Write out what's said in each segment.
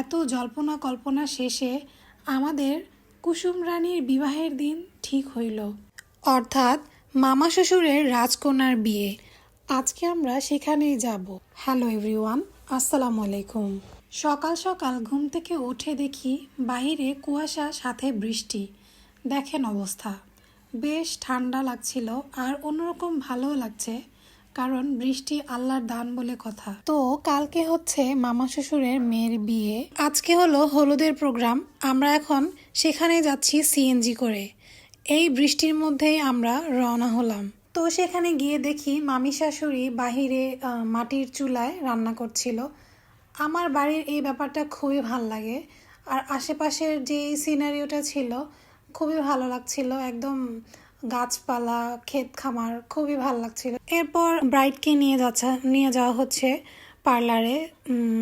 এত জল্পনা কল্পনা শেষে আমাদের কুসুম রানীর বিবাহের দিন ঠিক হইল। অর্থাৎ মামা শ্বশুরের রাজকন্যার বিয়ে। আজকে আমরা সেখানেই যাব। হ্যালো এভরিওয়ান, আসসালামু আলাইকুম। সকাল সকাল ঘুম থেকে উঠে দেখি বাইরে কুয়াশা, সাথে বৃষ্টি। দেখেন অবস্থা। বেশ ঠান্ডা লাগছিল আর অন্যরকম ভালোও লাগছে। কারণ বৃষ্টি আল্লাহর দান বলে কথা। তো কালকে হচ্ছে মামা শ্বশুরের মেয়ের বিয়ে। আজকে হলো হলুদের প্রোগ্রাম। আমরা এখন সেখানে যাচ্ছি সিএনজি করে। এই বৃষ্টির মধ্যেই আমরা রওনা হলাম। তো সেখানে গিয়ে দেখি মামি শাশুড়ি বাহিরে মাটির চুলায় রান্না করছিল। আমার বাড়ির এই ব্যাপারটা খুবই ভালো লাগে। আর আশেপাশের যে সিনারিওটা ছিল, খুবই ভালো লাগছিল। একদম গাছপালা, ক্ষেত খামার খুবই ভালো লাগছিল। এরপর ব্রাইডকে নিয়ে যাচ্ছে, নিয়ে যাওয়া হচ্ছে পার্লারে।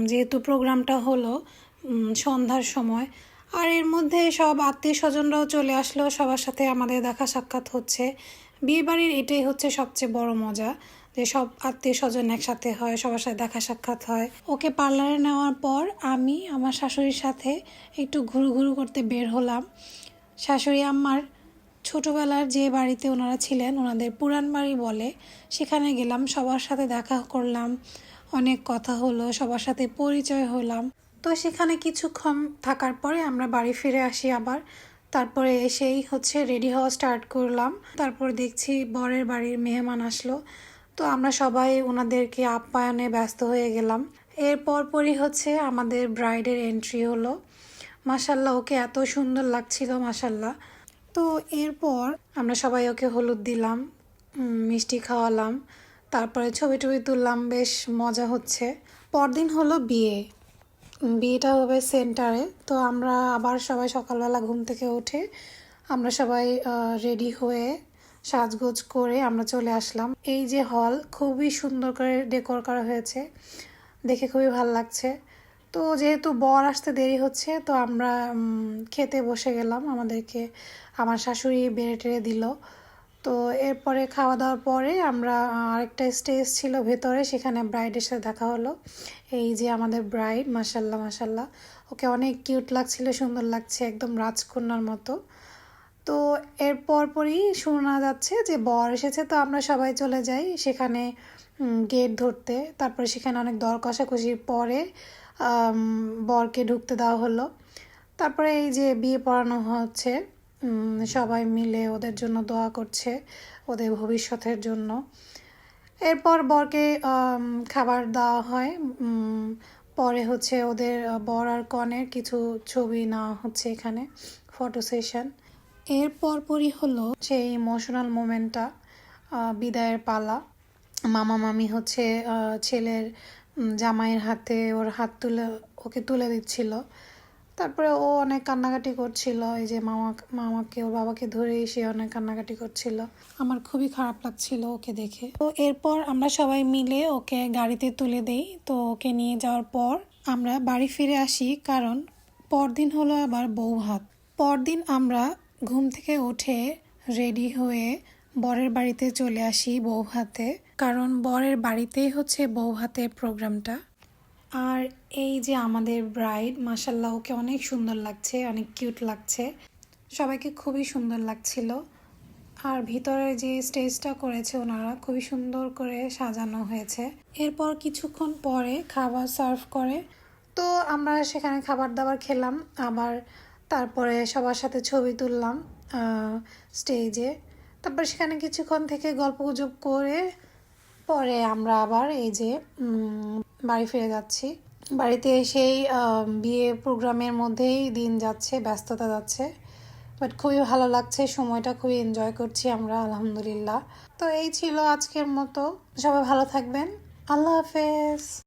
যেহেতু প্রোগ্রামটা হলো সন্ধ্যার সময়। আর এর মধ্যে সব আত্মীয় স্বজনরাও চলে আসলো, সবার সাথে আমাদের দেখা সাক্ষাৎ হচ্ছে। বিয়েবাড়ির এটাই হচ্ছে সবচেয়ে বড় মজা, যে সব আত্মীয় স্বজন একসাথে হয়, সবার সাথে দেখা সাক্ষাৎ হয়। ওকে পার্লারে নেওয়ার পর আমি, আমার শাশুড়ির সাথে একটু ঘুরু ঘুরু করতে বের হলাম। শাশুড়ি আমার ছোটবেলার যে বাড়িতে ওনারা ছিলেন, ওনাদের পুরান বাড়ি বলে, সেখানে গেলাম, সবার সাথে দেখা করলাম, অনেক কথা হলো, সবার সাথে পরিচয় হলাম। তো সেখানে কিছুক্ষণ থাকার পরে আমরা বাড়ি ফিরে আসি আবার। তারপরে এসেই হচ্ছে রেডি হওয়া স্টার্ট করলাম। তারপর দেখছি বরের বাড়ির মেহমান আসলো। তো আমরা সবাই ওনাদেরকে আপ্যায়নে ব্যস্ত হয়ে গেলাম। এর পরপরই হচ্ছে আমাদের ব্রাইডের এন্ট্রি হলো। মাসাল্লাহ ওকে এত সুন্দর লাগছিল মাসাল্লাহ তো এরপর আমরা সবাই ওকে হলুদ দিলাম মিষ্টি খাওয়ালাম, তারপরে ছবি টবি তুললাম, বেশ মজা হচ্ছে। পরদিন হলো বিয়ে। বিয়েটা হবে সেন্টারে, তো আমরা আবার সবাই সকালবেলা ঘুম থেকে উঠে আমরা সবাই রেডি হয়ে সাজগোজ করে আমরা চলে আসলাম। এই যে হল, খুবই সুন্দর করে ডেকোর করা হয়েছে। দেখে খুবই ভালো লাগছে। তো যেহেতু বর আসতে দেরি হচ্ছে, তো আমরা খেতে বসে গেলাম। আমাদেরকে, আমার শাশুড়ি বেড়ে টেড়ে দিল। তো এরপরে খাওয়া দাওয়ার পরে আমরা, আরেকটা স্টেজ ছিল ভেতরে, সেখানে ব্রাইডের সাথে দেখা হলো। এই যে আমাদের ব্রাইড মাসাল্লাহ মাসাল্লাহ ওকে অনেক কিউট লাগছিল, সুন্দর লাগছে, একদম রাজকন্যার মতো। তো এরপর পরই শোনা যাচ্ছে যে বর এসেছে, তো আমরা সবাই চলে যাই সেখানে গেট ধরতে। তারপরে সেখানে অনেক দর কষাকষির পরে বরকে ঢুকতে দেওয়া হলো। তারপরে এই যে বিয়ে পড়ানো হচ্ছে সবাই মিলে ওদের জন্য দোয়া করছে, ওদের ভবিষ্যতের জন্য। এরপর বরকে খাবার দেওয়া হয়। পরে হচ্ছে ওদের বর আর কনের কিছু ছবি নেওয়া হচ্ছে এখানে, ফটো সেশন। এর পরপরই হলো সেই ইমোশনাল মোমেন্টটা বিদায়ের পালা। মামা মামি হচ্ছে ছেলের জামাইয়ের হাতে ওর হাত তুলে, ওকে তুলে দিচ্ছিল। তারপরে ও অনেক কান্নাকাটি করছিল, এই যে মামা, মামাকে, ওর বাবাকে ধরে সে অনেক কান্নাকাটি করছিল। আমার খুবই খারাপ লাগছিল ওকে দেখে। তো এরপর আমরা সবাই মিলে ওকে গাড়িতে তুলে দেই। তো ওকে নিয়ে যাওয়ার পর আমরা বাড়ি ফিরে আসি, কারণ পরদিন হলো আবার বউ হাত পরদিন আমরা ঘুম থেকে উঠে রেডি হয়ে বরের বাড়িতে চলে আসি বউ হাতে কারণ বরের বাড়িতেই হচ্ছে বউ হাতের প্রোগ্রামটা। আর এই যে আমাদের ব্রাইড মাসাল্লাহ ওকে অনেক সুন্দর লাগছে, অনেক কিউট লাগছে। সবাইকে খুবই সুন্দর লাগছিল। আর ভিতরে যে স্টেজটা করেছে ওনারা, খুবই সুন্দর করে সাজানো হয়েছে। এরপর কিছুক্ষণ পরে খাবার সার্ভ করে। তো আমরা সেখানে খাবার দাবার খেলাম, আবার তারপরে সবার সাথে ছবি তুললাম স্টেজে তারপর সেখানে কিছুক্ষণ থেকে গল্প গুজব করে পরে আমরা আবার এই যে বাড়ি ফিরে যাচ্ছি। বাড়িতে আহ, বিয়ে প্রোগ্রামের মধ্যেই দিন যাচ্ছে ব্যস্ততা যাচ্ছে। বাট খুবই ভালো লাগছে সময়টা খুবই এনজয় করছি আমরা আলহামদুলিল্লাহ। তো এই ছিল আজকের মতো। সবাই ভালো থাকবেন। আল্লাহ হাফেজ।